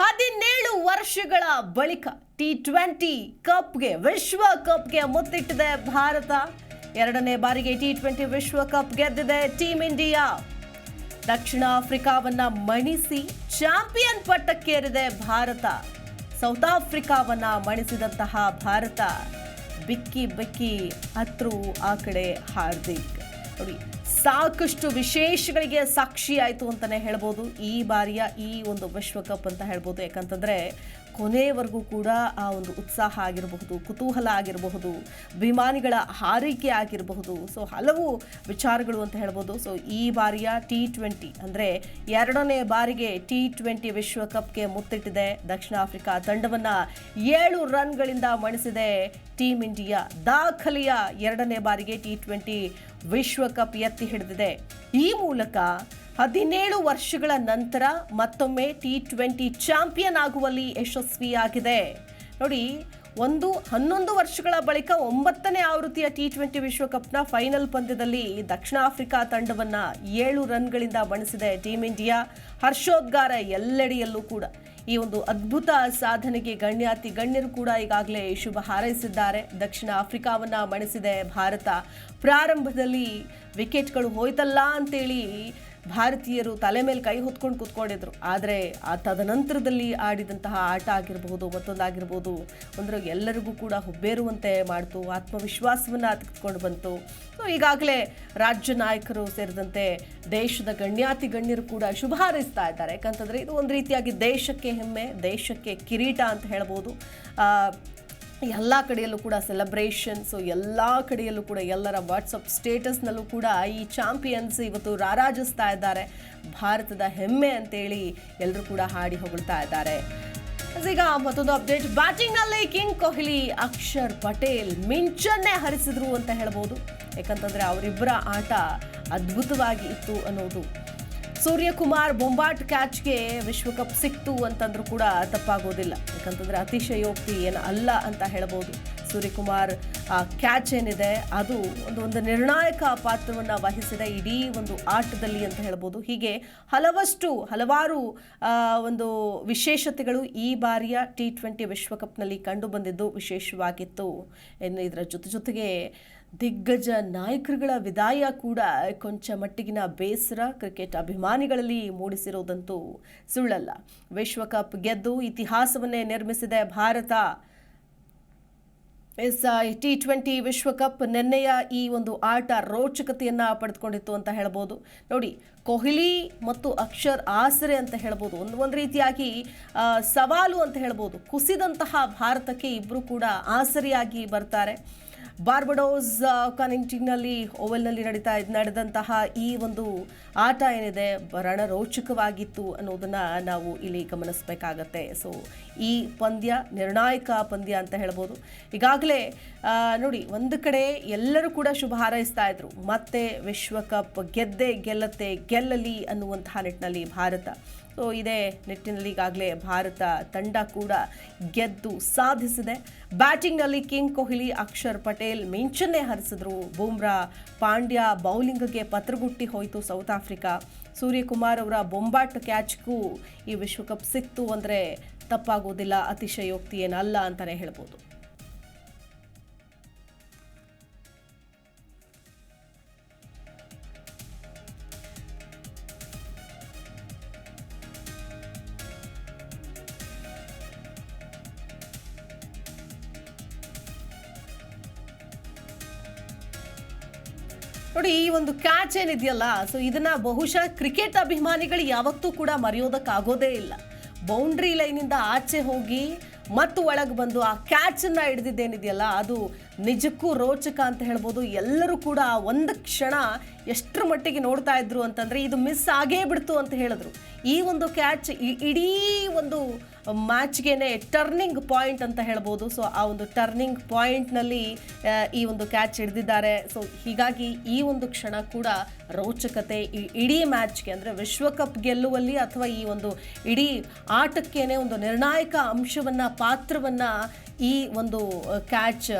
ಹದಿನೇಳು ವರ್ಷಗಳ ಬಳಿಕ ಟಿ ಟ್ವೆಂಟಿ ಕಪ್ಗೆ, ವಿಶ್ವ ಕಪ್ಗೆ ಮುತ್ತಿಟ್ಟಿದೆ ಭಾರತ. ಎರಡನೇ ಬಾರಿಗೆ ಟಿ ಟ್ವೆಂಟಿ ವಿಶ್ವಕಪ್ ಗೆದ್ದಿದೆ ಟೀಮ್ ಇಂಡಿಯಾ. ದಕ್ಷಿಣ ಆಫ್ರಿಕಾವನ್ನ ಮಣಿಸಿ ಚಾಂಪಿಯನ್ ಪಟ್ಟಕ್ಕೇರಿದೆ ಭಾರತ. ಸೌತ್ ಆಫ್ರಿಕಾವನ್ನ ಮಣಿಸಿದಂತಹ ಭಾರತ ಬಿಕ್ಕಿ ಬಿಕ್ಕಿ ಹತ್ರು ಆ ಕಡೆ ಹಾರ್ದಿಕ್. ನೋಡಿ ಸಾಕಷ್ಟು ವಿಶೇಷಗಳಿಗೆ ಸಾಕ್ಷಿ ಆಯಿತು ಅಂತಲೇ ಹೇಳ್ಬೋದು. ಈ ಬಾರಿಯ ಈ ಒಂದು ವಿಶ್ವಕಪ್ ಅಂತ ಹೇಳ್ಬೋದು. ಯಾಕಂತಂದರೆ ಕೊನೆಯವರೆಗೂ ಕೂಡ ಆ ಒಂದು ಉತ್ಸಾಹ ಆಗಿರಬಹುದು, ಕುತೂಹಲ ಆಗಿರಬಹುದು, ಅಭಿಮಾನಿಗಳ ಹಾರೈಕೆ ಆಗಿರಬಹುದು. ಸೊ ಹಲವು ವಿಚಾರಗಳು ಅಂತ ಹೇಳ್ಬೋದು. ಸೊ ಈ ಬಾರಿಯ ಟಿ ಟ್ವೆಂಟಿ ಅಂದರೆ ಎರಡನೇ ಬಾರಿಗೆ ಟಿ ಟ್ವೆಂಟಿ ವಿಶ್ವಕಪ್ಗೆ ಮುತ್ತಿಟ್ಟಿದೆ. ದಕ್ಷಿಣ ಆಫ್ರಿಕಾ ತಂಡವನ್ನು ಏಳು ರನ್ಗಳಿಂದ ಮಣಿಸಿದೆ. ಟೀಮ್ ಇಂಡಿಯಾ ದಾಖಲೆಯ ಎರಡನೇ ಬಾರಿಗೆ ಟಿ ಟ್ವೆಂಟಿ ವಿಶ್ವಕಪ್ ಎತ್ತಿ ಹಿಡಿದಿದೆ. ಈ ಮೂಲಕ ಹದಿನೇಳು ವರ್ಷಗಳ ನಂತರ ಮತ್ತೊಮ್ಮೆ ಟಿ ಟ್ವೆಂಟಿ ಚಾಂಪಿಯನ್ ಆಗುವಲ್ಲಿ ಯಶಸ್ವಿಯಾಗಿದೆ. ನೋಡಿ, ಒಂದು ಹನ್ನೊಂದು ವರ್ಷಗಳ ಬಳಿಕ ಒಂಬತ್ತನೇ ಆವೃತ್ತಿಯ ಟಿ ಟ್ವೆಂಟಿ ವಿಶ್ವಕಪ್ನ ಫೈನಲ್ ಪಂದ್ಯದಲ್ಲಿ ದಕ್ಷಿಣ ಆಫ್ರಿಕಾ ತಂಡವನ್ನು ಏಳು ರನ್ಗಳಿಂದ ಬಣಿಸಿದೆ ಟೀಮ್ ಇಂಡಿಯಾ. ಹರ್ಷೋದ್ಗಾರ ಎಲ್ಲೆಡೆಯಲ್ಲೂ ಕೂಡ. ಈ ಒಂದು ಅದ್ಭುತ ಸಾಧನೆಗೆ ಗಣ್ಯಾತಿ ಗಣ್ಯರು ಕೂಡ ಈಗಾಗಲೇ ಶುಭ ಹಾರೈಸಿದ್ದಾರೆ. ದಕ್ಷಿಣ ಆಫ್ರಿಕಾವನ್ನ ಮಣಿಸಿದೆ ಭಾರತ. ಪ್ರಾರಂಭದಲ್ಲಿ ವಿಕೆಟ್ಗಳು ಹೋಯ್ತಲ್ಲ ಅಂತೇಳಿ ಭಾರತೀಯರು ತಲೆ ಮೇಲೆ ಕೈ ಹೊತ್ಕೊಂಡು ಕೂತ್ಕೊಂಡಿದ್ರು. ಆದರೆ ಆ ತದನಂತರದಲ್ಲಿ ಆಡಿದಂತಹ ಆಟ ಆಗಿರಬಹುದು ಮತ್ತೊಂದಾಗಿರ್ಬೋದು ಅಂದರೆ ಎಲ್ಲರಿಗೂ ಕೂಡ ಹುಬ್ಬೇರುವಂತೆ ಮಾಡಿತು, ಆತ್ಮವಿಶ್ವಾಸವನ್ನು ತೆಗೆದುಕೊಂಡು ಬಂತು. ಸೊ, ಈಗಾಗಲೇ ರಾಜ್ಯ ನಾಯಕರು ಸೇರಿದಂತೆ ದೇಶದ ಗಣ್ಯಾತಿ ಗಣ್ಯರು ಕೂಡ ಶುಭ ಹಾರೈಸ್ತಾ ಇದ್ದಾರೆ. ಯಾಕಂತಂದರೆ ಇದು ಒಂದು ರೀತಿಯಾಗಿ ದೇಶಕ್ಕೆ ಹೆಮ್ಮೆ, ದೇಶಕ್ಕೆ ಕಿರೀಟ ಅಂತ ಹೇಳ್ಬೋದು. ಎಲ್ಲ ಕಡೆಯಲ್ಲೂ ಕೂಡ ಸೆಲೆಬ್ರೇಷನ್ ಸೊ ಎಲ್ಲ ಕಡೆಯಲ್ಲೂ ಕೂಡ ಎಲ್ಲರ ವಾಟ್ಸಪ್ ಸ್ಟೇಟಸ್ನಲ್ಲೂ ಕೂಡ ಈ ಚಾಂಪಿಯನ್ಸ್ ಇವತ್ತು ರಾರಾಜಿಸ್ತಾ ಇದ್ದಾರೆ. ಭಾರತದ ಹೆಮ್ಮೆ ಅಂತೇಳಿ ಎಲ್ಲರೂ ಕೂಡ ಹಾಡಿ ಹೊಗಳ್ತಾ ಇದ್ದಾರೆ. ಈಗ ಮತ್ತೊಂದು ಅಪ್ಡೇಟ್ ಬ್ಯಾಟಿಂಗ್ನಲ್ಲಿ ಕಿಂಗ್ ಕೊಹ್ಲಿ, ಅಕ್ಷರ್ ಪಟೇಲ್ ಮಿಂಚನ್ನೇ ಹರಿಸಿದ್ರು ಅಂತ ಹೇಳ್ಬೋದು. ಯಾಕಂತಂದ್ರೆ ಅವರಿಬ್ಬರ ಆಟ ಅದ್ಭುತವಾಗಿ ಇತ್ತು ಅನ್ನೋದು ಸೂರ್ಯಕುಮಾರ್ ಬೊಂಬಾಟ್ ಕ್ಯಾಚ್ಗೆ ವಿಶ್ವಕಪ್ ಸಿಕ್ತು ಅಂತಂದ್ರೂ ಕೂಡ ತಪ್ಪಾಗೋದಿಲ್ಲ. ಯಾಕಂತಂದ್ರೆ ಅತಿಶಯೋಕ್ತಿ ಏನು ಅಲ್ಲ ಅಂತ ಹೇಳ್ಬೋದು ಸೂರ್ಯಕುಮಾರ್ ಕ್ಯಾಚ್ ಏನಿದೆ, ಅದು ಒಂದು ಒಂದು ನಿರ್ಣಾಯಕ ಪಾತ್ರವನ್ನು ವಹಿಸಿದ ಇಡೀ ಒಂದು ಆಟದಲ್ಲಿ ಅಂತ ಹೇಳ್ಬೋದು. ಹೀಗೆ ಹಲವಷ್ಟು, ಹಲವಾರು ಒಂದು ವಿಶೇಷತೆಗಳು ಈ ಬಾರಿಯ ಟಿ ಟ್ವೆಂಟಿ ವಿಶ್ವಕಪ್ನಲ್ಲಿ ಕಂಡು ಬಂದಿದ್ದು ವಿಶೇಷವಾಗಿತ್ತು. ಇನ್ನು ಇದರ ಜೊತೆ ಜೊತೆಗೆ ದಿಗ್ಗಜ ನಾಯಕರುಗಳ ವಿದಾಯ ಕೂಡ ಕೊಂಚ ಮಟ್ಟಿಗಿನ ಬೇಸರ, ಕ್ರಿಕೆಟ್ ಅಭಿಮಾನಿಗಳಲ್ಲಿ ಮೂಡಿಸಿರೋದಂತೂ ಸುಳ್ಳಲ್ಲ. ವಿಶ್ವಕಪ್ ಗೆದ್ದು ಇತಿಹಾಸವನ್ನೇ ನಿರ್ಮಿಸಿದೆ ಭಾರತ. ಎಸ್ ಟಿ ಟ್ವೆಂಟಿ ವಿಶ್ವಕಪ್ ನಿನ್ನೆಯ ಈ ಒಂದು ಆಟ ರೋಚಕತೆಯನ್ನು ಪಡೆದುಕೊಂಡಿತ್ತು ಅಂತ ಹೇಳ್ಬೋದು. ನೋಡಿ ಕೊಹ್ಲಿ ಮತ್ತು ಅಕ್ಷರ್ ಆಸರೆ ಅಂತ ಹೇಳ್ಬೋದು. ಒಂದು ಒಂದು ರೀತಿಯಾಗಿ ಸವಾಲು ಅಂತ ಹೇಳ್ಬೋದು. ಕುಸಿದಂತಹ ಭಾರತಕ್ಕೆ ಇಬ್ಬರು ಕೂಡ ಆಸರೆಯಾಗಿ ಬರ್ತಾರೆ. ಬಾರ್ಬಡೋಸ್ ಓವಲ್ನಲ್ಲಿ ಓವೆಲ್ನಲ್ಲಿ ನಡೀತಾ ನಡೆದಂತಹ ಈ ಒಂದು ಆಟ ಏನಿದೆ, ರಣರೋಚಕವಾಗಿತ್ತು ಅನ್ನೋದನ್ನು ನಾವು ಇಲ್ಲಿ ಗಮನಿಸಬೇಕಾಗತ್ತೆ. ಸೊ ಈ ಪಂದ್ಯ, ನಿರ್ಣಾಯಕ ಪಂದ್ಯ ಅಂತ ಹೇಳ್ಬೋದು. ಈಗಾಗಲೇ ನೋಡಿ, ಒಂದು ಕಡೆ ಎಲ್ಲರೂ ಕೂಡ ಶುಭ ಹಾರೈಸ್ತಾ ಇದ್ರು. ಮತ್ತೆ ವಿಶ್ವಕಪ್ ಗೆದ್ದೆ ಗೆಲ್ಲತ್ತೆ ಗೆಲ್ಲಲಿ ಅನ್ನುವಂತಹ ನಿಟ್ಟಿನಲ್ಲಿ ಭಾರತ. ಸೊ ಇದೇ ನಿಟ್ಟಿನಲ್ಲಿ ಈಗಾಗಲೇ ಭಾರತ ತಂಡ ಕೂಡ ಗೆದ್ದು ಸಾಧಿಸಿದೆ. ಬ್ಯಾಟಿಂಗ್ನಲ್ಲಿ ಕಿಂಗ್ ಕೊಹ್ಲಿ, ಅಕ್ಷರ್ ಪಟೇಲ್ ಮಿಂಚನ್ನೇ ಹರಿಸಿದ್ರು. ಬೂಮ್ರಾ ಪಾಂಡ್ಯ ಬೌಲಿಂಗ್ಗೆ ಪತ್ರಗುಟ್ಟಿ ಹೋಯಿತು ಸೌತ್ ಆಫ್ರಿಕಾ. ಸೂರ್ಯಕುಮಾರ್ ಅವರ ಬೊಂಬಾಟ್ ಕ್ಯಾಚ್ಗೂ ಈ ವಿಶ್ವಕಪ್ ಸಿಕ್ತು ಅಂದರೆ ತಪ್ಪಾಗೋದಿಲ್ಲ, ಅತಿಶಯೋಕ್ತಿ ಏನಲ್ಲ ಅಂತಲೇ ಹೇಳ್ಬೋದು. ನೋಡಿ, ಈ ಒಂದು ಕ್ಯಾಚ್ ಏನಿದೆಯಲ್ಲ ಸೊ ಇದನ್ನ ಬಹುಶಃ ಕ್ರಿಕೆಟ್ ಅಭಿಮಾನಿಗಳು ಯಾವತ್ತೂ ಕೂಡ ಮರೆಯೋದಕ್ಕಾಗೋದೇ ಇಲ್ಲ. ಬೌಂಡ್ರಿ ಲೈನಿಂದ ಆಚೆ ಹೋಗಿ ಮತ್ತು ಒಳಗೆ ಬಂದು ಆ ಕ್ಯಾಚನ್ನ ಹಿಡಿದಿದ್ದೇನಿದೆಯಲ್ಲ, ಅದು ನಿಜಕ್ಕೂ ರೋಚಕ ಅಂತ ಹೇಳ್ಬೋದು. ಎಲ್ಲರೂ ಕೂಡ ಆ ಒಂದು ಕ್ಷಣ ಎಷ್ಟರ ಮಟ್ಟಿಗೆ ನೋಡ್ತಾ ಇದ್ರು ಅಂತಂದ್ರೆ ಇದು ಮಿಸ್ ಆಗೇ ಬಿಡ್ತು ಅಂತ ಹೇಳಿದ್ರು. ಈ ಒಂದು ಕ್ಯಾಚ್ ಇಡೀ ಒಂದು ಮ್ಯಾಚ್ಗೆನೆ ಟರ್ನಿಂಗ್ ಪಾಯಿಂಟ್ ಅಂತ ಹೇಳ್ಬೋದು. ಸೊ ಆ ಒಂದು ಟರ್ನಿಂಗ್ ಪಾಯಿಂಟ್ನಲ್ಲಿ ಈ ಒಂದು ಕ್ಯಾಚ್ ಹಿಡಿದಿದ್ದಾರೆ. ಸೊ ಹೀಗಾಗಿ ಈ ಒಂದು ಕ್ಷಣ ಕೂಡ ರೋಚಕತೆ ಈ ಇಡೀ ಮ್ಯಾಚ್ಗೆ ಅಂದರೆ ವಿಶ್ವಕಪ್ ಗೆಲ್ಲುವಲ್ಲಿ ಅಥವಾ ಈ ಒಂದು ಇಡೀ ಆಟಕ್ಕೇನೆ ಒಂದು ನಿರ್ಣಾಯಕ ಅಂಶವನ್ನು, ಪಾತ್ರವನ್ನು ಈ ಒಂದು ಕ್ಯಾಚ್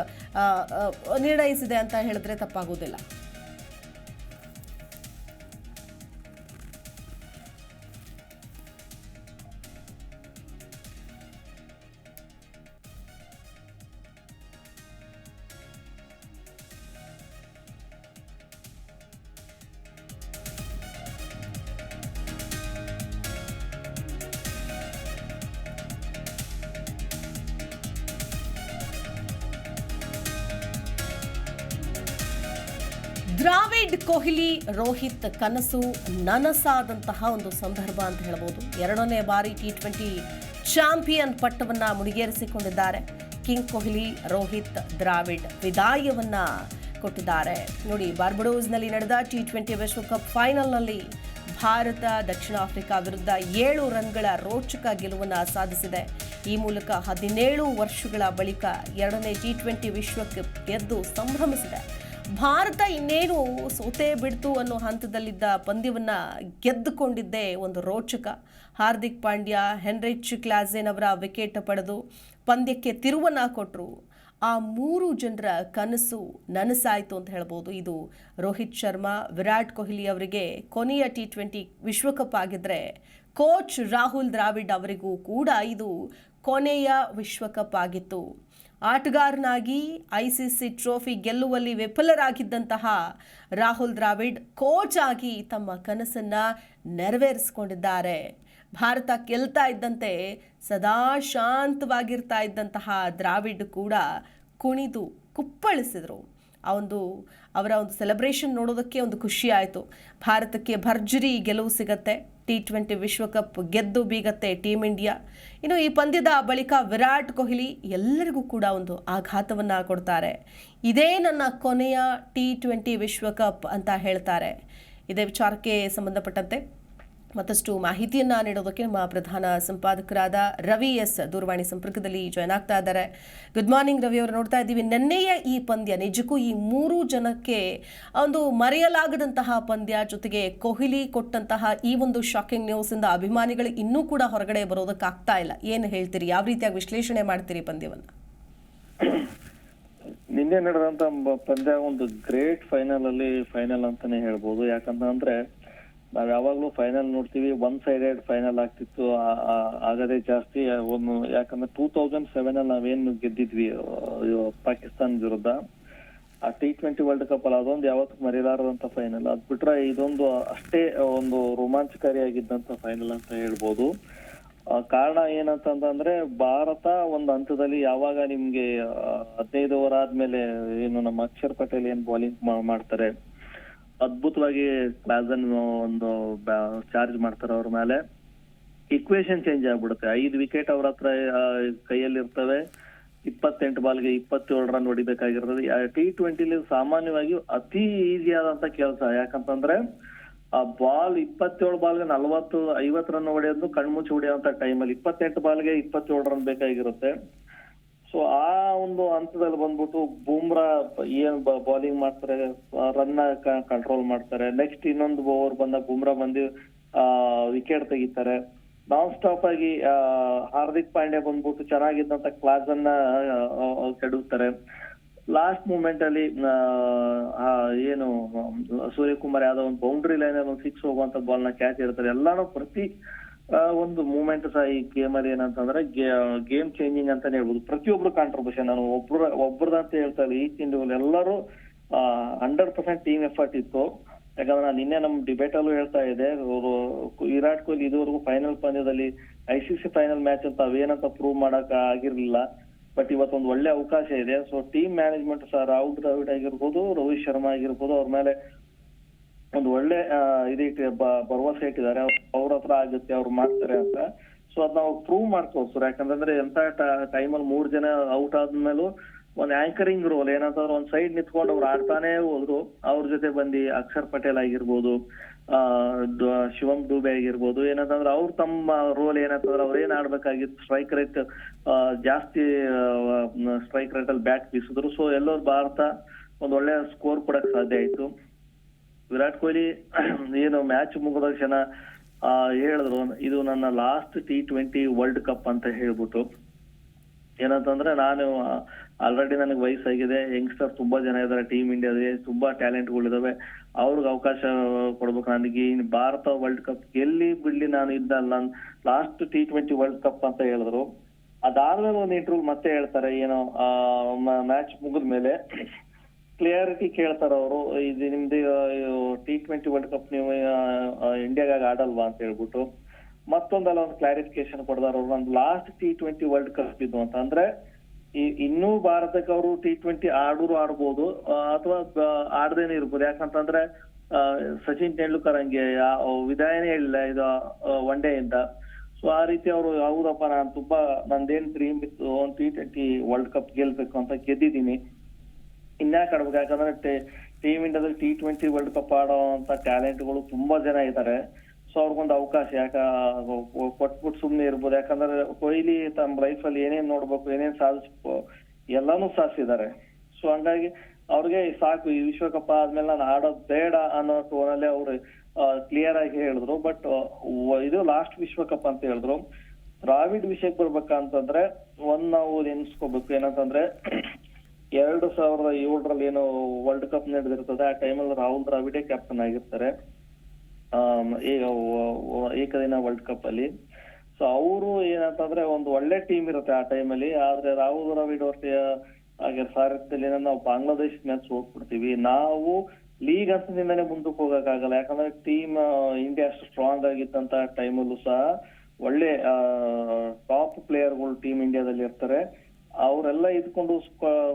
ನಿರ್ಣಯಿಸಿದೆ ಅಂತ ಹೇಳಿದ್ರೆ ತಪ್ಪಾಗೋದಿಲ್ಲ ದ್ರಾವಿಡ್ ಕೊಹ್ಲಿ, ರೋಹಿತ್ ಕನಸು ನನಸಾದಂತಹ ಒಂದು ಸಂದರ್ಭ ಅಂತ ಹೇಳ್ಬೋದು. ಎರಡನೇ ಬಾರಿ ಟಿ ಟ್ವೆಂಟಿ ಚಾಂಪಿಯನ್ ಪಟ್ಟವನ್ನ ಮುಡಿಗೇರಿಸಿಕೊಂಡಿದ್ದಾರೆ. ಕಿಂಗ್ ಕೊಹ್ಲಿ, ರೋಹಿತ್, ದ್ರಾವಿಡ್ ವಿದಾಯವನ್ನ ಕೊಟ್ಟಿದ್ದಾರೆ. ನೋಡಿ, ಬಾರ್ಬಡೋಸ್ನಲ್ಲಿ ನಡೆದ ಟಿ ಟ್ವೆಂಟಿ ವಿಶ್ವಕಪ್ ಫೈನಲ್ನಲ್ಲಿ ಭಾರತ ದಕ್ಷಿಣ ಆಫ್ರಿಕಾ ವಿರುದ್ಧ ಏಳು ರನ್ಗಳ ರೋಚಕ ಗೆಲುವನ್ನು ಸಾಧಿಸಿದೆ. ಈ ಮೂಲಕ ಹದಿನೇಳು ವರ್ಷಗಳ ಬಳಿಕ ಎರಡನೇ ಟಿ ಟ್ವೆಂಟಿ ವಿಶ್ವಕಪ್ ಗೆದ್ದು ಸಂಭ್ರಮಿಸಿದೆ. ಭಾರತ ಇನ್ನೇನು ಸೋತೇ ಬಿಡ್ತು ಅನ್ನೋ ಹಂತದಲ್ಲಿದ್ದ ಪಂದ್ಯವನ್ನ ಗೆದ್ದುಕೊಂಡಿದ್ದೇ ಒಂದು ರೋಚಕ. ಹಾರ್ದಿಕ್ ಪಾಂಡ್ಯ ಹೆನ್ರಿಚ್ ಕ್ಲಾಸೆನ್ ಅವರ ವಿಕೆಟ್ ಪಡೆದು ಪಂದ್ಯಕ್ಕೆ ತಿರುವನ್ನ ಕೊಟ್ಟರು ಆ ಮೂರು ಜನರ ಕನಸು ನನಸಾಯಿತು ಅಂತ ಹೇಳ್ಬೋದು. ಇದು ರೋಹಿತ್ ಶರ್ಮಾ, ವಿರಾಟ್ ಕೊಹ್ಲಿ ಅವರಿಗೆ ಕೊನೆಯ ಟಿ ಟ್ವೆಂಟಿ ವಿಶ್ವಕಪ್ ಆಗಿದ್ರೆ ಕೋಚ್ ರಾಹುಲ್ ದ್ರಾವಿಡ್ ಅವರಿಗೂ ಕೂಡ ಇದು ಕೊನೆಯ ವಿಶ್ವಕಪ್ ಆಗಿತ್ತು. ಆಟಗಾರನಾಗಿ ಐ ಸಿ ಸಿ ಟ್ರೋಫಿ ಗೆಲ್ಲುವಲ್ಲಿ ವಿಫಲರಾಗಿದ್ದಂತಹ ರಾಹುಲ್ ದ್ರಾವಿಡ್ ಕೋಚ್ ಆಗಿ ತಮ್ಮ ಕನಸನ್ನು ನೆರವೇರಿಸಿಕೊಂಡಿದ್ದಾರೆ. ಭಾರತ ಗೆಲ್ತಾ ಇದ್ದಂತೆ, ಸದಾ ಶಾಂತವಾಗಿರ್ತಾ ಇದ್ದಂತಹ ದ್ರಾವಿಡ್ ಕೂಡ ಕುಣಿದು ಕುಪ್ಪಳಿಸಿದರು. ಆ ಒಂದು, ಅವರ ಒಂದು ಸೆಲೆಬ್ರೇಷನ್ ನೋಡೋದಕ್ಕೆ ಒಂದು ಖುಷಿ ಆಯಿತು. ಭಾರತಕ್ಕೆ ಭರ್ಜರಿ ಗೆಲುವು ಸಿಗತ್ತೆ. ಟಿ ಟ್ವೆಂಟಿ ವಿಶ್ವಕಪ್ ಗೆದ್ದು ಬೀಗತ್ತೆ ಟೀಮ್ ಇಂಡಿಯಾ ಇನ್ನು ಈ ಪಂದ್ಯದ ಬಳಿಕ ವಿರಾಟ್ ಕೊಹ್ಲಿ ಎಲ್ಲರಿಗೂ ಕೂಡ ಒಂದು ಆಘಾತವನ್ನು ಕೊಡ್ತಾರೆ. ಇದೇ ನನ್ನ ಕೊನೆಯ ಟಿ ಟ್ವೆಂಟಿ ವಿಶ್ವಕಪ್ ಅಂತ ಹೇಳ್ತಾರೆ. ಇದೇ ವಿಚಾರಕ್ಕೆ ಸಂಬಂಧಪಟ್ಟಂತೆ ಮತ್ತಷ್ಟು ಮಾಹಿತಿಯನ್ನ ನೀಡೋದಕ್ಕೆ ನಮ್ಮ ಪ್ರಧಾನ ಸಂಪಾದಕರಾದ ರವಿ ಎಸ್ ದೂರವಾಣಿ ಸಂಪರ್ಕದಲ್ಲಿ ಜಾಯ್ನ್ ಆಗ್ತಾ ಇದ್ದಾರೆ. ಗುಡ್ ಮಾರ್ನಿಂಗ್ ರವಿ ಅವರು. ನೋಡ್ತಾ ಇದ್ದೀವಿ. ನಿನ್ನೆಯ ಈ ಪಂದ್ಯ, ನಿಜಕ್ಕೂ ಈ ಮೂರು ಜನಕ್ಕೆ ಒಂದು ಮರೆಯಲಾಗದಂತಹ ಪಂದ್ಯ, ಜೊತೆಗೆ ಕೊಹ್ಲಿ ಕೊಟ್ಟಂತಹ ಈ ಒಂದು ಶಾಕಿಂಗ್ ನ್ಯೂಸ್ ಇಂದ ಅಭಿಮಾನಿಗಳು ಇನ್ನೂ ಕೂಡ ಹೊರಗಡೆ ಬರೋದಕ್ಕಾಗ್ತಾ ಇಲ್ಲ. ಏನು ಹೇಳ್ತೀರಿ? ಯಾವ ರೀತಿಯಾಗಿ ವಿಶ್ಲೇಷಣೆ ಮಾಡ್ತೀರಿ ಪಂದ್ಯವನ್ನ? ನಿನ್ನೆ ನಡೆದಂತ ಪಂದ್ಯ ಒಂದು ಗ್ರೇಟ್ ಫೈನಲ್ ಅಲ್ಲಿ ಫೈನಲ್ ಅಂತಾನೆ ಹೇಳ್ಬೋದು. ಯಾಕಂತಂದ್ರೆ ನಾವ್ ಯಾವಾಗ್ಲೂ ಫೈನಲ್ ನೋಡ್ತೀವಿ. ಒನ್ ಸೈಡೆಡ್ ಫೈನಲ್ ಆಗ್ತಿತ್ತು. ಆಗದೇ ಜಾಸ್ತಿ. ಒಂದು, ಯಾಕಂದ್ರೆ ಟೂ ತೌಸಂಡ್ ಸೆವೆನ್ ಅಲ್ಲಿ ನಾವೇನು ಗೆದ್ದಿದ್ವಿ ಪಾಕಿಸ್ತಾನ್ ವಿರುದ್ಧ, ಆ ಟಿ ಟ್ವೆಂಟಿ ವರ್ಲ್ಡ್ ಕಪ್ ಅಲ್ಲಿ ಅದೊಂದು ಯಾವತ್ತೂ ಮರೆಯಲಾರದಂತ ಫೈನಲ್ ಅದ್ ಬಿಟ್ರೆ ಇದೊಂದು ಅಷ್ಟೇ ಒಂದು ರೋಮಾಂಚಕಾರಿಯಾಗಿದ್ದಂತ ಫೈನಲ್ ಅಂತ ಹೇಳ್ಬೋದು. ಕಾರಣ ಏನಂತಂದ್ರೆ ಭಾರತ ಒಂದು ಹಂತದಲ್ಲಿ ಯಾವಾಗ ನಿಮ್ಗೆ ಹದಿನೈದು ಓವರ್ ಆದ್ಮೇಲೆ ಏನು ನಮ್ಮ ಅಕ್ಷರ್ ಪಟೇಲ್ ಏನ್ ಬೌಲಿಂಗ್ ಮಾಡ್ತಾರೆ ಅದ್ಭುತವಾಗಿ ಕ್ಲಾಸನ್ ಒಂದು ಚಾರ್ಜ್ ಮಾಡ್ತಾರೆ ಅವ್ರ ಮೇಲೆ. ಇಕ್ವೇಶನ್ ಚೇಂಜ್ ಆಗ್ಬಿಡುತ್ತೆ. ಐದು ವಿಕೆಟ್ ಅವ್ರ ಹತ್ರ ಆ, ಕೈಯಲ್ಲಿ ಇರ್ತವೆ ಇಪ್ಪತ್ತೆಂಟು ಬಾಲ್ಗೆ ಇಪ್ಪತ್ತೇಳು ರನ್ ಹೊಡಿಬೇಕಾಗಿರ್ತದೆ. ಟಿ ಟ್ವೆಂಟಿಲಿ ಸಾಮಾನ್ಯವಾಗಿ ಅತಿ ಈಸಿ ಆದಂತ ಕೆಲಸ. ಯಾಕಂತಂದ್ರೆ ಆ ಬಾಲ್ ಇಪ್ಪತ್ತೇಳು ಬಾಲ್ಗೆ ನಲ್ವತ್ತು ಐವತ್ತು ರನ್ ಹೊಡೆಯೋದು ಕಣ್ಮುಚ್ಚಿ ಹೊಡೆಯುವಂತ ಟೈಮಲ್ಲಿ ಇಪ್ಪತ್ತೆಂಟು ಬಾಲ್ಗೆ ಇಪ್ಪತ್ತೇಳು ರನ್ ಬೇಕಾಗಿರುತ್ತೆ. ಸೊ ಆ ಒಂದು ಹಂತದಲ್ಲಿ ಬಂದ್ಬಿಟ್ಟು ಬೂಮ್ರಾ ಏನ್ ಬೌಲಿಂಗ್ ಮಾಡ್ತಾರೆ ರನ್ ಕಂಟ್ರೋಲ್ ಮಾಡ್ತಾರೆ. ನೆಕ್ಸ್ಟ್ ಇನ್ನೊಂದು ಓವರ್ ಬಂದಾಗ ಬೂಮ್ರಾ ಬಂದು ವಿಕೆಟ್ ತೆಗಿತಾರೆ. ನಾನ್ ಸ್ಟಾಪ್ ಆಗಿ ಹಾರ್ದಿಕ್ ಪಾಂಡ್ಯ ಬಂದ್ಬಿಟ್ಟು ಚೆನ್ನಾಗಿದ್ದಂತ ಕ್ಲಾಸ್ ಅನ್ನ ಕೆಡುತ್ತಾರೆ ಲಾಸ್ಟ್ ಮೂಮೆಂಟ್ ಅಲ್ಲಿ ಏನು, ಸೂರ್ಯಕುಮಾರ್ ಯಾದವ್ ಒಂದು ಬೌಂಡ್ರಿ ಲೈನ್ ಅಲ್ಲಿ ಒಂದು ಸಿಕ್ಸ್ ಹೋಗುವಂತ ಬಾಲ್ನ ಕ್ಯಾಚ್ ಇರ್ತಾರೆ ಎಲ್ಲಾನು ಪ್ರತಿ ಒಂದು ಮೂಮೆಂಟ್ ಸಹ ಈ ಗೇಮ್ ಅಲ್ಲಿ ಏನಂತಂದ್ರೆ ಗೇಮ್ ಚೇಂಜಿಂಗ್ ಅಂತಾನೆ ಹೇಳ್ಬೋದು. ಪ್ರತಿಯೊಬ್ರು ಕಾಂಟ್ರಿಬ್ಯೂಷನ್ ನಾನು ಒಬ್ರ ಅಂತ ಹೇಳ್ತಾ ಇಲ್ಲ. ಈ ತಿಂಡಿಗಳು ಎಲ್ಲರೂ ಹಂಡ್ರೆಡ್ ಪರ್ಸೆಂಟ್ ಟೀಮ್ ಎಫರ್ಟ್ ಇತ್ತು. ಯಾಕಂದ್ರೆ ನಾನು ನಿನ್ನೆ ನಮ್ ಡಿಬೇಟ್ ಅಲ್ಲೂ ಹೇಳ್ತಾ ಅವರು ವಿರಾಟ್ ಕೊಹ್ಲಿ ಇದುವರೆಗೂ ಫೈನಲ್ ಪಂದ್ಯದಲ್ಲಿ I C C final match ಅಂತ ಅವೇನಂತ ಪ್ರೂವ್ ಮಾಡಕ್ ಆಗಿರ್ಲಿಲ್ಲ. ಬಟ್ ಇವತ್ತೊಂದು ಒಳ್ಳೆ ಅವಕಾಶ ಇದೆ. ಸೊ ಟೀಮ್ ಮ್ಯಾನೇಜ್ಮೆಂಟ್ ಸಹ ರಾಹುಲ್ ದ್ರಾವಿಡ್ ಆಗಿರ್ಬೋದು, ರೋಹಿತ್ ಶರ್ಮಾ ಆಗಿರ್ಬೋದು, ಅವ್ರ ಮೇಲೆ ಒಂದು ಒಳ್ಳೆ ಇದಕ್ಕೆ ಭರವಸೆ ಇಟ್ಟಿದ್ದಾರೆ. ಅವ್ರ ಹತ್ರ ಆಗುತ್ತೆ, ಅವ್ರು ಮಾಡ್ತಾರೆ ಅಂತ. ಸೊ ಅದ್ ನಾವು ಪ್ರೂವ್ ಮಾಡ್ಕೋಬೋದು ಸರ್ ಯಾಕಂತಂದ್ರೆ ಎಂತ ಟೈಮಲ್ಲಿ ಮೂರ್ ಜನ ಔಟ್ ಆದ್ಮೇಲೂ ಒಂದ್ ಆಂಕರಿಂಗ್ ರೋಲ್ ಏನಂತಂದ್ರೆ ಒಂದ್ ಸೈಡ್ ನಿಂತ್ಕೊಂಡು ಅವ್ರು ಆಡ್ತಾನೆ ಹೋದ್ರು. ಅವ್ರ ಜೊತೆ ಬಂದು ಅಕ್ಷರ್ ಪಟೇಲ್ ಆಗಿರ್ಬೋದು, ಆ ಶಿವಂ ದುಬೆ ಆಗಿರ್ಬೋದು ಏನಂತಂದ್ರೆ ಅವ್ರ ತಮ್ಮ ರೋಲ್ ಏನಂತಂದ್ರೆ ಅವ್ರ ಏನ್ ಆಡ್ಬೇಕಾಗಿತ್ತು ಸ್ಟ್ರೈಕ್ ರೇಟ್ ಜಾಸ್ತಿ ಸ್ಟ್ರೈಕ್ ರೇಟ್ ಅಲ್ಲಿ ಬ್ಯಾಟ್ ಬೀಸಿದ್ರು. ಸೊ ಎಲ್ಲರೂ ಭಾರತ ಒಂದ್ ಒಳ್ಳೆ ಸ್ಕೋರ್ ಕೊಡಕ್ ಸಾಧ್ಯ ಆಯ್ತು. ವಿರಾಟ್ ಕೊಹ್ಲಿ ಏನು ಮ್ಯಾಚ್ ಮುಗಿದ ಕ್ಷಣ ಹೇಳಿದ್ರು, ಇದು ನನ್ನ last T twenty world cup ಅಂತ ಹೇಳ್ಬಿಟ್ಟು. ಏನಂತಂದ್ರೆ ನಾನು ಆಲ್ರೆಡಿ ನನಗೆ ವಯಸ್ಸಾಗಿದೆ ಯಂಗ್ಸ್ಟರ್ ತುಂಬಾ ಜನ ಇದಾರೆ ಟೀಮ್ ಇಂಡಿಯಾದಲ್ಲಿ ತುಂಬಾ ಟ್ಯಾಲೆಂಟ್ಗಳಿದಾವೆ ಅವ್ರಿಗೆ ಅವಕಾಶ ಕೊಡ್ಬೇಕು ನನಗೆ. ಭಾರತ ವರ್ಲ್ಡ್ ಕಪ್ ಎಲ್ಲಿ ಬಿಡ್ಲಿ ನಾನು ಇದ್ದಲ್ಲ last T twenty world cup ಅಂತ ಹೇಳಿದ್ರು. ಅದಾದ್ಮೇಲೆ ಒಂದು ಇಂಟರ್ವ್ಯೂ ಮತ್ತೆ ಹೇಳ್ತಾರೆ, ಏನೋ ಮ್ಯಾಚ್ ಮುಗಿದ್ಮೇಲೆ. ಕ್ಲಿಯರಿಟಿ ಕೇಳ್ತಾರ ಅವರು. ಇದು ನಿಮ್ದು ಟಿ ಟ್ವೆಂಟಿ ವರ್ಲ್ಡ್ ಕಪ್ ನೀವು ಇಂಡಿಯಾಗ ಆಡಲ್ವಾ ಅಂತ ಹೇಳ್ಬಿಟ್ಟು ಮತ್ತೊಂದಲ್ಲ ಒಂದು ಕ್ಲಾರಿಫಿಕೇಶನ್ ಕೊಡ್ದಾರ ಅವರು. ಒಂದು last T twenty world cup ಇದ್ದು ಅಂತ. ಅಂದ್ರೆ ಇನ್ನೂ ಭಾರತಕ್ಕೆ ಅವರು ಟಿ ಟ್ವೆಂಟಿ ಆಡೋರು ಆಡ್ಬೋದು ಅಥವಾ ಆಡದೇನೆ ಇರ್ಬೋದು. ಯಾಕಂತಂದ್ರೆ ಸಚಿನ್ ತೆಂಡೂಲ್ಕರ್ ಹಂಗೆ ವಿದಾಯನೇ ಹೇಳಿಲ್ಲ, ಇದು ಒನ್ ಡೇ ಇಂದ. ಸೊ ಆ ರೀತಿ ಅವರು, ಹೌದಪ್ಪ, ನಾನು ತುಂಬಾ, ನಂದೇನ್ ಡ್ರೀಮ್ ಇತ್ತು, ಒಂದು ಟಿ ಟ್ವೆಂಟಿ ವರ್ಲ್ಡ್ ಕಪ್ ಗೆಲ್ಬೇಕು ಅಂತ ಗೆದ್ದಿದ್ದೀನಿ. ಇನ್ಯಾಕೆ ಆಡ್ಬೇಕು ಯಾಕಂದ್ರೆ ಟೀಮ್ ಇಂಡಿಯಾದಲ್ಲಿ ಟಿ ಟ್ವೆಂಟಿ ವರ್ಲ್ಡ್ ಕಪ್ ಆಡೋ ಅಂತ ಟ್ಯಾಲೆಂಟ್ಗಳು ತುಂಬಾ ಜನ ಇದ್ದಾರೆ. ಸೊ ಅವ್ರಿಗೊಂದು ಅವಕಾಶ, ಯಾಕ ಕೊಟ್ಬಿಟ್ಟು ಸುಮ್ನೆ ಇರ್ಬೋದು. ಯಾಕಂದ್ರೆ ಕೊಹ್ಲಿ ತಮ್ಮ ಅಲ್ಲಿ ಏನೇನ್ ನೋಡ್ಬೇಕು, ಏನೇನ್ ಸಾಧಿಸ್ಬೇಕು, ಎಲ್ಲಾನು ಸಾಧಿಸಿದ್ದಾರೆ. ಸೊ ಹಂಗಾಗಿ ಅವ್ರಿಗೆ ಸಾಕು, ಈ ವಿಶ್ವಕಪ್ ಆದ್ಮೇಲೆ ನಾನು ಆಡೋದ್ ಬೇಡ ಅನ್ನೋ ಟೋನಲ್ಲಿ ಅವ್ರು ಕ್ಲಿಯರ್ ಆಗಿ ಹೇಳಿದ್ರು. ಬಟ್ ಇದು ಲಾಸ್ಟ್ ವಿಶ್ವಕಪ್ ಅಂತ ಹೇಳಿದ್ರು. ದ್ರಾವಿಡ್ ವಿಷಯಕ್ಕೆ ಬರ್ಬೇಕಂತಂದ್ರೆ, ಒಂದ್ ನಾವು ನೆನ್ಸ್ಕೋಬೇಕು ಏನಂತಂದ್ರೆ ಎರಡು ಸಾವಿರದ ಏಳರಲ್ಲಿ ಏನು ವರ್ಲ್ಡ್ ಕಪ್ ನಡೆದಿರ್ತದೆ. ಆ ಟೈಮಲ್ಲಿ ರಾಹುಲ್ ದ್ರಾವಿಡೇ ಕ್ಯಾಪ್ಟನ್ ಆಗಿರ್ತಾರೆ. ಈಗ ಏಕದಿನ ವರ್ಲ್ಡ್ ಕಪ್ ಅಲ್ಲಿ. ಸೊ ಅವರು ಏನಂತಂದ್ರೆ ಒಂದು ಒಳ್ಳೆ ಟೀಮ್ ಇರುತ್ತೆ ಆ ಟೈಮಲ್ಲಿ ಆದ್ರೆ ರಾಹುಲ್ ದ್ರಾವಿಡ್ ಅವ್ರ ಹಾಗೆ ಸಾರಥ್ಯದಲ್ಲಿ ನಾವು ಬಾಂಗ್ಲಾದೇಶ್ ಮ್ಯಾಚ್ ಹೋಗ್ಬಿಡ್ತೀವಿ. ನಾವು ಲೀಗ್ ಹಂತದಿಂದನೇ ಮುಂದಕ್ಕೆ ಹೋಗಕ್ಕಾಗಲ್ಲ. ಯಾಕಂದ್ರೆ ಟೀಮ್ ಇಂಡಿಯಾ ಅಷ್ಟು ಸ್ಟ್ರಾಂಗ್ ಆಗಿದ್ದಂತ ಟೈಮಲ್ಲೂ ಸಹ ಒಳ್ಳೆ ಟಾಪ್ ಪ್ಲೇಯರ್ಗಳು ಟೀಮ್ ಇಂಡಿಯಾದಲ್ಲಿ ಇರ್ತಾರೆ. ಅವರೆಲ್ಲ ಇದ್ಕೊಂಡು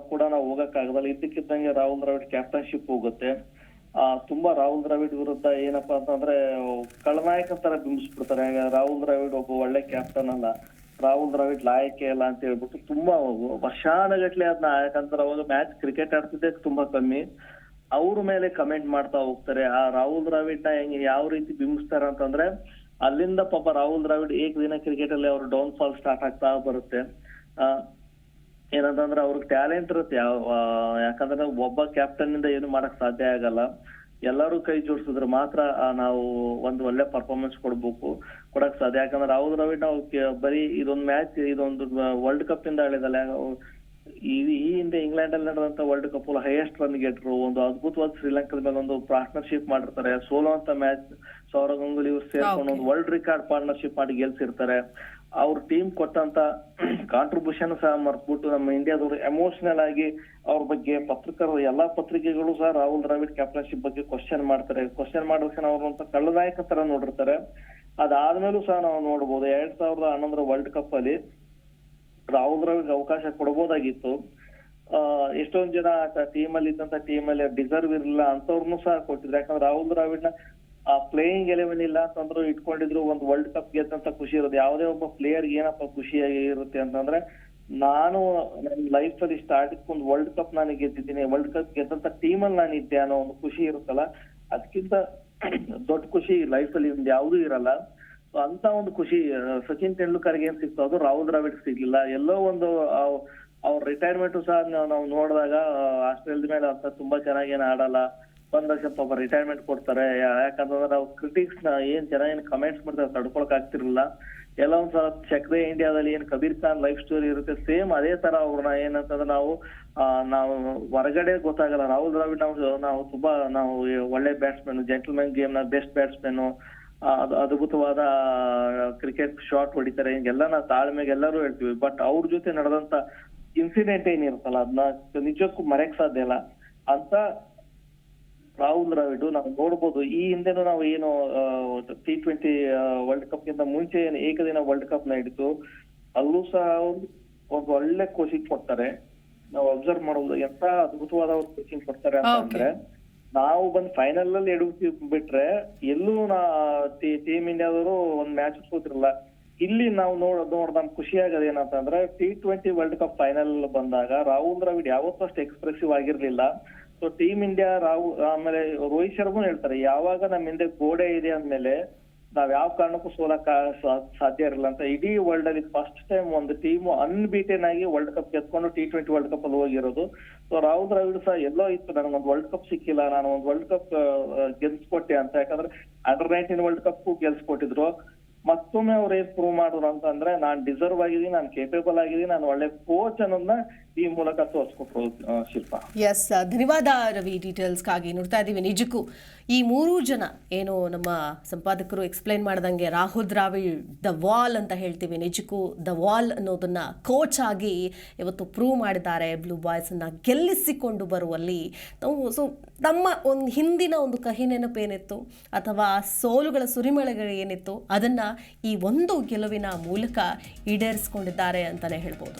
ಕೂಡ ನಾವು ಹೋಗಕ್ಕಾಗದಲ್ಲ ಇದ್ದಕ್ಕಿದ್ದಂಗೆ ರಾಹುಲ್ ದ್ರಾವಿಡ್ ಕ್ಯಾಪ್ಟನ್ಶಿಪ್ ಹೋಗುತ್ತೆ. ಆ, ತುಂಬಾ ರಾಹುಲ್ ದ್ರಾವಿಡ್ ವಿರುದ್ಧ ಏನಪ್ಪಾ ಅಂತಂದ್ರೆ ಕಳನಾಯಕ ತರ ಬಿಂಬಿಸ್ಬಿಡ್ತಾರೆ. ರಾಹುಲ್ ದ್ರಾವಿಡ್ ಒಬ್ಬ ಒಳ್ಳೆ ಕ್ಯಾಪ್ಟನ್ ಅಲ್ಲ. ರಾಹುಲ್ ದ್ರಾವಿಡ್ ಲಾಯಕ್ಕೆ ಅಲ್ಲ ಅಂತ ಹೇಳ್ಬಿಟ್ಟು ತುಂಬಾ ವರ್ಷಾನಗಟ್ಲೆ ಅದನ್ನ ಯಾಕಂದ್ರೆ ಅವಾಗ ಮ್ಯಾಚ್ ಕ್ರಿಕೆಟ್ ಆಡ್ತಿದ್ದೆ ತುಂಬಾ ಕಮ್ಮಿ. ಅವ್ರ ಮೇಲೆ ಕಮೆಂಟ್ ಮಾಡ್ತಾ ಹೋಗ್ತಾರೆ. ಆ ರಾಹುಲ್ ದ್ರಾವಿಡ್ನ ಹೆಂಗೆ ಯಾವ ರೀತಿ ಬಿಂಬಿಸ್ತಾರ ಅಂತಂದ್ರೆ, ಅಲ್ಲಿಂದ ಪಾಪ ರಾಹುಲ್ ದ್ರಾವಿಡ್ ಏಕದಿನ ಕ್ರಿಕೆಟ್ ಅಲ್ಲಿ ಅವ್ರ ಡೌನ್ ಫಾಲ್ ಸ್ಟಾರ್ಟ್ ಆಗ್ತಾ ಬರುತ್ತೆ. ಆ ಏನಂತಂದ್ರೆ ಅವ್ರಿಗೆ ಟ್ಯಾಲೆಂಟ್ ಇರುತ್ತೆ. ಯಾವ ಯಾಕಂದ್ರೆ ಒಬ್ಬ ಕ್ಯಾಪ್ಟನ್ ಇಂದ ಏನು ಮಾಡಕ್ ಸಾಧ್ಯ ಆಗಲ್ಲ. ಎಲ್ಲರೂ ಕೈ ಜೋಡಿಸಿದ್ರೆ ಮಾತ್ರ ನಾವು ಒಂದು ಒಳ್ಳೆ ಪರ್ಫಾರ್ಮೆನ್ಸ್ ಕೊಡ್ಬೇಕು ಕೊಡಕ್ ಸಾಧ್ಯ. ಯಾಕಂದ್ರೆ ರಾಹುಲ್ ದ್ರಾವಿಡ್ ನಾವು ಬರೀ ಇದೊಂದು ಮ್ಯಾಚ್ ಇದೊಂದು ವರ್ಲ್ಡ್ ಕಪ್ ಇಂದ ಆಳಿದಲ್ಲ ಈ ಈ ಹಿಂದೆ ಇಂಗ್ಲೆಂಡ್ ಅಲ್ಲಿ ನಡೆದಂತ ವರ್ಲ್ಡ್ ಕಪ್ ಹೈಯೆಸ್ಟ್ ರನ್ ಗೆಟ್ರು ಒಂದು ಅದ್ಭುತವಾದ ಶ್ರೀಲಂಕಾದ ಮೇಲೆ ಒಂದು ಪಾರ್ಟ್ನರ್ಶಿಪ್ ಮಾಡಿರ್ತಾರೆ. ಸೋಲೋ ಅಂತ ಮ್ಯಾಚ್ ಸೌರವ್ ಗಂಗೂಲಿ ಇವ್ರು ಸೇರ್ಕೊಂಡು ಒಂದು ವರ್ಲ್ಡ್ ರಿಕಾರ್ಡ್ ಪಾರ್ಟ್ನರ್ಶಿಪ್ ಮಾಡಿ ಗೆಲ್ಸಿರ್ತಾರೆ. ಅವ್ರ ಟೀಮ್ ಕೊಟ್ಟಂತ ಕಾಂಟ್ರಿಬ್ಯೂಷನ್ ಸಹ ಮರ್ತ್ಬಿಟ್ಟು ನಮ್ಮ ಇಂಡಿಯಾದವರು ಎಮೋಷನಲ್ ಆಗಿ ಅವ್ರ ಬಗ್ಗೆ ಪತ್ರಿಕರು, ಎಲ್ಲಾ ಪತ್ರಿಕೆಗಳು ಸಹ ರಾಹುಲ್ ದ್ರಾವಿಡ್ ಕ್ಯಾಪ್ಟನ್ಶಿಪ್ ಬಗ್ಗೆ ಕ್ವಶನ್ ಮಾಡ್ತಾರೆ. ಕ್ವಶನ್ ಮಾಡೋಕೆ ಅವ್ರು ಅಂತ ಕಳ್ಳನಾಯಕ ತರ ನೋಡಿರ್ತಾರೆ. ಅದಾದ್ಮೇಲೂ ಸಹ ನಾವು ನೋಡ್ಬೋದು ಎರಡ್ ಸಾವಿರದ ಹನ್ನೊಂದರ ವರ್ಲ್ಡ್ ಕಪ್ ಅಲ್ಲಿ ರಾಹುಲ್ ದ್ರಾವಿಡ್ ಅವಕಾಶ ಕೊಡಬಹುದಾಗಿತ್ತು ಎಷ್ಟೊಂದ್ ಜನ ಟೀಮ್ ಅಲ್ಲಿ ಇದ್ದಂತ ಟೀಮ್ ಅಲ್ಲಿ ಡಿಸರ್ವ್ ಇರಲಿಲ್ಲ ಅಂತವ್ರನ್ನು ಸಹ ಕೊಟ್ಟಿದ್ರು. ಯಾಕಂದ್ರೆ ರಾಹುಲ್ ದ್ರಾವಿಡ್ನ ಆ ಪ್ಲೇಯಿಂಗ್ ಎಲೆವೆನ್ ಇಲ್ಲ ಅಂತಂದ್ರು ಇಟ್ಕೊಂಡಿದ್ರು ಒಂದು ವರ್ಲ್ಡ್ ಕಪ್ ಗೆದ್ದಂತ ಖುಷಿ ಇರೋದು. ಯಾವುದೇ ಒಬ್ಬ ಪ್ಲೇಯರ್ ಏನಪ್ಪ ಖುಷಿಯಾಗಿ ಇರುತ್ತೆ ಅಂತಂದ್ರೆ ನಾನು ನನ್ನ ಲೈಫ್ ಅಲ್ಲಿ ಸ್ಟಾರ್ಟಿಂಗ್ ಒಂದು ವರ್ಲ್ಡ್ ಕಪ್ ನಾನು ಗೆದ್ದಿದ್ದೀನಿ. ವರ್ಲ್ಡ್ ಕಪ್ ಗೆದ್ದಂತ ಟೀಮ್ ಅಲ್ಲಿ ನಾನು ಇದ್ದೆ ಅನ್ನೋ ಒಂದು ಖುಷಿ ಇರುತ್ತಲ್ಲ? ಅದಕ್ಕಿಂತ ದೊಡ್ಡ ಖುಷಿ ಲೈಫ್ ಅಲ್ಲಿ ಒಂದು ಯಾವುದೂ ಇರಲ್ಲ. So ಅಂತ ಒಂದು ಖುಷಿ ಸಚಿನ್ ತೆಂಡೂಲ್ಕರ್ಗೆ ಏನ್ ಸಿಕ್ತು ಅದು, ರಾಹುಲ್ ದ್ರಾವಿಡ್ ಸಿಗ್ಲಿಲ್ಲ. ಎಲ್ಲೋ ಒಂದು ಅವ್ರ ರಿಟೈರ್ಮೆಂಟ್ ಸಹ ನಾವು ನೋಡಿದಾಗ ಆಸ್ಟ್ರೇಲಿಯಾದ ಮೇಲೆ ಅಂತ ತುಂಬಾ ಚೆನ್ನಾಗಿ ಏನ್ ಆಡಲ್ಲ. ಒಂದ್ ವರ್ಷ ಪಾಪ ರಿಟೈರ್ಮೆಂಟ್ ಕೊಡ್ತಾರೆ. ಯಾಕಂತಂದ್ರೆ ನಾವು ಕ್ರಿಟಿಕ್ಸ್ನ ಏನ್ ಜನ ಏನ್ ಕಮೆಂಟ್ಸ್ ಮಾಡ್ತಾರೆ ತಡ್ಕೊಳಕ್ ಆಗ್ತಿರ್ಲಿಲ್ಲ. ಎಲ್ಲ ಒಂದ್ಸಲ ಚಕ್ರೆ ಇಂಡಿಯಾದಲ್ಲಿ ಏನ್ ಕಬೀರ್ ಖಾನ್ ಲೈಫ್ ಸ್ಟೋರಿ ಇರುತ್ತೆ ಸೇಮ್ ಅದೇ ತರ ಅವ್ರನ್ನ ಏನಂತಂದ್ರೆ ನಾವು ನಾವು ಹೊರಗಡೆ ಗೊತ್ತಾಗಲ್ಲ. ರಾಹುಲ್ ದ್ರಾವಿಡ್ ನಾವು ನಾವು ತುಂಬಾ, ನಾವು ಒಳ್ಳೆ ಬ್ಯಾಟ್ಸ್ಮನ್ ಜೆಂಟಲ್ಮನ್ ಗೇಮ್ನ ಬೆಸ್ಟ್ ಬ್ಯಾಟ್ಸ್ಮನ್ ಅದು ಅದ್ಭುತವಾದ ಕ್ರಿಕೆಟ್ ಶಾಟ್ ಹೊಡಿತಾರೆ. ಹಿಂಗೆಲ್ಲ ನಾವು ತಾಳ್ಮೆಗೆ ಎಲ್ಲರೂ ಹೇಳ್ತೀವಿ. ಬಟ್ ಅವ್ರ ಜೊತೆ ನಡೆದಂತ ಇನ್ಸಿಡೆಂಟ್ ಏನಿರುತ್ತಲ್ಲ ಅದನ್ನ ನಿಜಕ್ಕೂ ಮರೆಯಕ್ ಸಾಧ್ಯ ಇಲ್ಲ. ಅಂತ ರಾಹುಲ್ ದ್ರಾವಿಡ್ ನಾವು ನೋಡ್ಬೋದು. ಈ ಹಿಂದೆನೂ ನಾವು ಏನು ಟಿ ಟ್ವೆಂಟಿ ವರ್ಲ್ಡ್ ಕಪ್ ಗಿಂತ ಮುಂಚೆ ಏನು ಏಕದಿನ ವರ್ಲ್ಡ್ ಕಪ್ ನಡೀತು ಅಲ್ಲೂ ಸಹ ಅವ್ರು ಒಂದು ಒಳ್ಳೆ ಕೋಚಿಂಗ್ ಕೊಡ್ತಾರೆ. ನಾವು ಅಬ್ಸರ್ವ್ ಮಾಡೋದು ಎಂತ ಅದ್ಭುತವಾದ ಅವ್ರು ಕೋಚಿಂಗ್ ಕೊಡ್ತಾರೆ ಅಂತ. ಅಂದ್ರೆ ನಾವು ಬಂದ್ ಫೈನಲ್ ಅಲ್ಲಿ ಎಡುತ್ತಿ ಬಿಟ್ರೆ ಎಲ್ಲೂ ನಾ ಟೀಮ್ ಇಂಡಿಯಾದವರು ಒಂದ್ ಮ್ಯಾಚ್ ಸೋತಿರಲ್ಲ. ಇಲ್ಲಿ ನಾವು ನೋಡ್ ನೋಡ್ ನಮ್ಗೆ ಖುಷಿ ಆಗೋದು ಏನಂತಂದ್ರೆ T twenty world cup final ಬಂದಾಗ ರಾಹುಲ್ ದ್ರಾವಿಡ್ ಯಾವತ್ತೂ ಅಷ್ಟು ಎಕ್ಸ್ಪ್ರೆಸಿವ್ ಆಗಿರ್ಲಿಲ್ಲ. ಸೊ ಟೀಮ್ ಇಂಡಿಯಾ ರಾಹುಲ್ ಆಮೇಲೆ ರೋಹಿತ್ ಶರ್ಮಾ ಹೇಳ್ತಾರೆ, ಯಾವಾಗ ನಮ್ಮ ಹಿಂದೆ ಗೋಡೆ ಇದೆ ಅಂದ್ಮೇಲೆ ನಾವ್ ಯಾವ ಕಾರಣಕ್ಕೂ ಸೋಲಕ್ ಸಾಧ್ಯ ಇರಲ್ಲ ಅಂತ. ಇಡೀ ವರ್ಲ್ಡ್ ಅಲ್ಲಿ ಫಸ್ಟ್ ಟೈಮ್ ಒಂದು ಟೀಮ್ ಅನ್ಬೀಟೆನ್ ಆಗಿ ವರ್ಲ್ಡ್ ಕಪ್ ಗೆದ್ಕೊಂಡು ಟಿ ಟ್ವೆಂಟಿ ವರ್ಲ್ಡ್ ಕಪ್ ಅಲ್ಲಿ ಹೋಗಿರೋದು. ಸೊ ರಾಹುಲ್ ದ್ರಾವಿಡ್ ಸಹ ಎಲ್ಲೋ ಇತ್ತು, ನನಗೊಂದ್ ವರ್ಲ್ಡ್ ಕಪ್ ಸಿಕ್ಕಿಲ್ಲ ನಾನು ಒಂದು ವರ್ಲ್ಡ್ ಕಪ್ ಗೆಲ್ಸ್ಕೊಟ್ಟೆ ಅಂತ. ಯಾಕಂದ್ರೆ ಅಂಡರ್ ನೈನ್ಟೀನ್ ವರ್ಲ್ಡ್ ಕಪ್ ಗೆಲ್ಸ್ಕೊಟ್ಟಿದ್ರು. ಮತ್ತೊಮ್ಮೆ ಅವ್ರು ಏನ್ ಪ್ರೂವ್ ಮಾಡಿದ್ರು ಅಂತಂದ್ರೆ ನಾನ್ ಡಿಸರ್ವ್ ಆಗಿದ್ದೀನಿ, ನಾನು ಕೇಪೇಬಲ್ ಆಗಿದ್ದೀನಿ, ನಾನು ಒಳ್ಳೆ ಕೋಚ್ ಅನ್ನೋದನ್ನ ಈ ಮೂಲಕ ಶಿಲ್ಪ. ಎಸ್ ಧನ್ಯವಾದ ರವಿ ಡೀಟೇಲ್ಸ್ಗಾಗಿ ನೋಡ್ತಾ ಇದ್ದೀವಿ. ನಿಜಕ್ಕೂ ಈ ಮೂರು ಜನ ಏನು ನಮ್ಮ ಸಂಪಾದಕರು ಎಕ್ಸ್ಪ್ಲೈನ್ ಮಾಡ್ದಂಗೆ ರಾಹುಲ್ ದ್ರಾವಿಡ್ ದ ವಾಲ್ ಅಂತ ಹೇಳ್ತೀವಿ. ನಿಜಕ್ಕೂ ದ ವಾಲ್ ಅನ್ನೋದನ್ನ ಕೋಚ್ ಆಗಿ ಇವತ್ತು ಪ್ರೂವ್ ಮಾಡಿದ್ದಾರೆ. ಬ್ಲೂ ಬಾಯ್ಸನ್ನ ಗೆಲ್ಲಿಸಿಕೊಂಡು ಬರುವಲ್ಲಿ. ನಾವು ಸೊ ತಮ್ಮ ಒಂದು ಹಿಂದಿನ ಒಂದು ಕಹಿ ನೆನಪೇನಿತ್ತು ಅಥವಾ ಸೋಲುಗಳ ಸುರಿಮಳೆಗಳು ಏನಿತ್ತು? ಅದನ್ನ ಈ ಒಂದು ಗೆಲುವಿನ ಮೂಲಕ ಈಡೇರಿಸ್ಕೊಂಡಿದ್ದಾರೆ ಅಂತಲೇ ಹೇಳ್ಬೋದು.